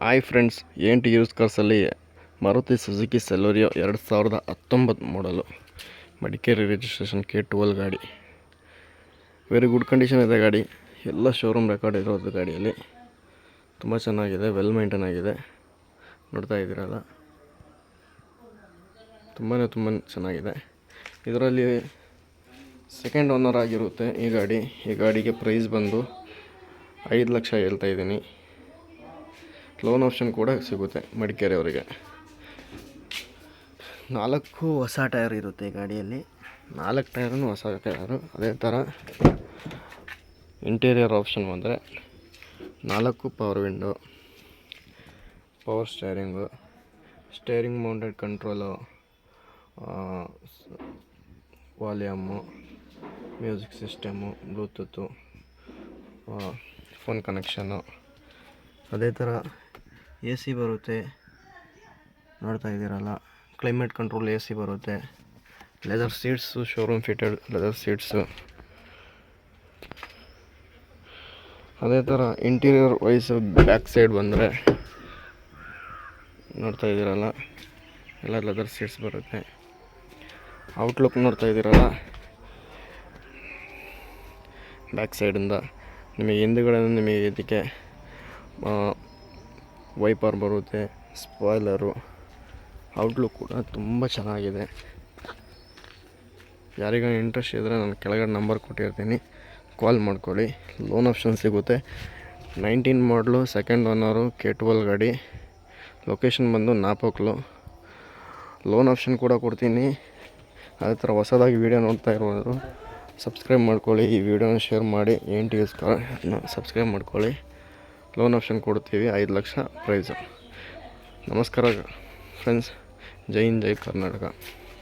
Hi friends ಏಂಟಿ used ಕಾರ್ಸಲ್ಲಿ Maruti Suzuki Celerio ಎರಡು ಸಾವಿರದ ಹತ್ತೊಂಬತ್ತು ಮಾಡಲು ಮಡಿಕೇರಿ ರಿಜಿಸ್ಟ್ರೇಷನ್ ಕೆ ಟುವೆಲ್ ಗಾಡಿ. ವೆರಿ ಗುಡ್ ಕಂಡೀಷನ್ ಇದೆ ಗಾಡಿ. ಎಲ್ಲ ಶೋರೂಮ್ ರೆಕಾರ್ಡ್ ಇರೋದು ಗಾಡಿಯಲ್ಲಿ. ತುಂಬ ಚೆನ್ನಾಗಿದೆ ವೆಲ್ ಮೇಂಟೈನ್ ಆಗಿದೆ. ನೋಡ್ತಾ ಇದ್ದೀರಲ್ಲ ತುಂಬಾ ತುಂಬ ಚೆನ್ನಾಗಿದೆ. ಇದರಲ್ಲಿ ಸೆಕೆಂಡ್ ಓನರ್ ಆಗಿರುತ್ತೆ ಈ ಗಾಡಿ. ಈ ಗಾಡಿಗೆ ಪ್ರೈಸ್ ಬಂದು ಐದು ಲಕ್ಷ ಹೇಳ್ತಾ ಇದ್ದೀನಿ. ಲೋನ್ ಆಪ್ಷನ್ ಕೂಡ ಸಿಗುತ್ತೆ ಮಡಿಕೇರಿ ಅವರಿಗೆ ನಾಲ್ಕು ಹೊಸ ಟೈರ್ ಇರುತ್ತೆ ಗಾಡಿಯಲ್ಲಿ. ನಾಲ್ಕು ಟೈರನ್ನು ಹೊಸ ಟೈರು ಅದೇ ಥರ ಇಂಟೀರಿಯರ್ ಆಪ್ಷನ್ ಬಂದರೆ ನಾಲ್ಕು power window power steering steering mounted control volume music system Bluetooth phone connection ಅದೇ ಥರ ಎ ಸಿ ಬರುತ್ತೆ. ನೋಡ್ತಾ ಇದ್ದೀರಲ್ಲ ಕ್ಲೈಮೇಟ್ ಕಂಟ್ರೋಲ್ ಎ ಸಿ ಬರುತ್ತೆ. Leather seats showroom fitted leather seats ಅದೇ ಥರ ಇಂಟೀರಿಯರ್ ವೈಸ್ ಬ್ಯಾಕ್ ಸೈಡ್ ಬಂದರೆ ನೋಡ್ತಾ ಇದ್ದೀರಲ್ಲ, ಎಲ್ಲ ಲೆದರ್ ಸೀಟ್ಸ್ ಬರುತ್ತೆ. ಔಟ್ಲುಕ್ ನೋಡ್ತಾ ಇದ್ದೀರಲ್ಲ ಬ್ಯಾಕ್ ಸೈಡಿಂದ ನಿಮಗೆ ಹಿಂದುಗಡೆ ನಿಮಗೆ ಇದಕ್ಕೆ ವೈಪರ್ ಬರುತ್ತೆ, ಸ್ಪಾಯ್ಲರು ಔಟ್ಲುಕ್ ಕೂಡ ತುಂಬ ಚೆನ್ನಾಗಿದೆ. ಯಾರಿಗ ಇಂಟ್ರೆಸ್ಟ್ ಇದ್ದರೆ ನಾನು ಕೆಳಗಡೆ ನಂಬರ್ ಕೊಟ್ಟಿರ್ತೀನಿ. ಕಾಲ್ ಮಾಡ್ಕೊಳ್ಳಿ. ಲೋನ್ ಆಪ್ಷನ್ ಸಿಗುತ್ತೆ. ನೈನ್ಟೀನ್ ಮಾಡಲು ಸೆಕೆಂಡ್ ಓನರು ಕೆ ಟ್ವೆಲ್ ಗಾಡಿ. ಲೊಕೇಶನ್ ಬಂದು ನಾಪೋಕ್ಲು. ಲೋನ್ ಆಪ್ಷನ್ ಕೂಡ ಕೊಡ್ತೀನಿ. ಅದೇ ಥರ ಹೊಸದಾಗಿ ವೀಡಿಯೋ ನೋಡ್ತಾ ಇರೋರು ಸಬ್ಸ್ಕ್ರೈಬ್ ಮಾಡ್ಕೊಳ್ಳಿ. ಈ ವಿಡಿಯೋನ ಶೇರ್ ಮಾಡಿ. ಏನು ಟಿ ಸಬ್ಸ್ಕ್ರೈಬ್ ಮಾಡ್ಕೊಳ್ಳಿ. ಲೋನ್ ಆಪ್ಷನ್ ಕೊಡ್ತೀವಿ ಐದು ಲಕ್ಷ ಪ್ರೈಸು. ನಮಸ್ಕಾರ ಫ್ರೆಂಡ್ಸ್. ಜೈ ಹಿಂದ್ ಜೈ ಕರ್ನಾಟಕ.